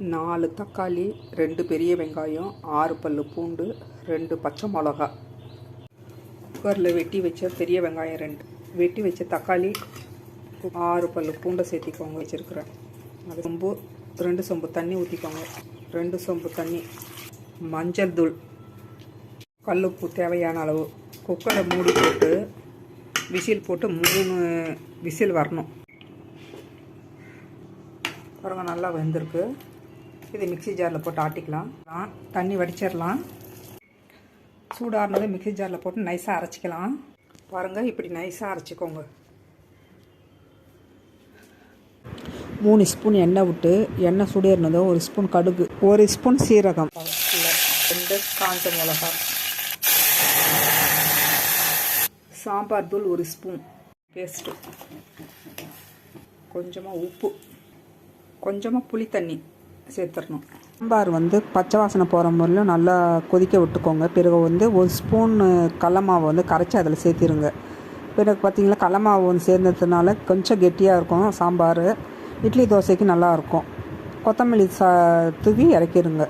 நாலு தக்காளி ரெண்டு பெரிய வெங்காயம் ஆறு பல்லு பூண்டு ரெண்டு பச்சை மிளகா. குக்கரில் வெட்டி வச்ச பெரிய வெங்காயம் ரெண்டு. வெட்டி வச்ச தக்காளி ஆறு பல்லு பூண்டை சேர்த்திக்கோங்க வச்சுருக்குறேன் அது சொம்பு ரெண்டு சொம்பு தண்ணி ஊற்றிக்கோங்க ரெண்டு சொம்பு தண்ணி. மஞ்சள் தூள். கல் உப்பு தேவையான அளவு. குக்கரை மூடி போட்டு விசில் போட்டு மூணு விசில் வரணும். பாருங்கள் நல்லா வெந்திருக்கு. இது மிக்ஸி ஜாரில் போட்டு ஆட்டிக்கலாம். தண்ணி வடிச்சிடலாம். சூடாறினதை மிக்ஸி ஜாரில் போட்டு நைஸாக அரைச்சிக்கலாம். பாருங்கள் இப்படி நைஸாக அரைச்சிக்கோங்க. மூணு ஸ்பூன் எண்ணெய் விட்டு எண்ணெய் சுடேறினதும் ஒரு ஸ்பூன் கடுகு ஒரு ஸ்பூன் சீரகம். ரெண்டு காஞ்ச மிளகா சாம்பார் தூள் ஒரு ஸ்பூன். பேஸ்ட்டு கொஞ்சமாக உப்பு. கொஞ்சமாக புளி தண்ணி. சேர்த்துடணும். சாம்பார் வந்து பச்சை வாசனை போகிற முறையிலும் நல்லா கொதிக்க விட்டுக்கோங்க. பிறகு வந்து ஒரு ஸ்பூன் கடல மாவை வந்து கரைச்சி அதில் சேர்த்திருங்க. பிறகு பார்த்தீங்களா கடல மாவு வந்து சேர்ந்ததுனால கொஞ்சம் கெட்டியாக இருக்கும் சாம்பார். இட்லி தோசைக்கு நல்லா இருக்கும். கொத்தமல்லி சா தூவி இறக்கிடுங்க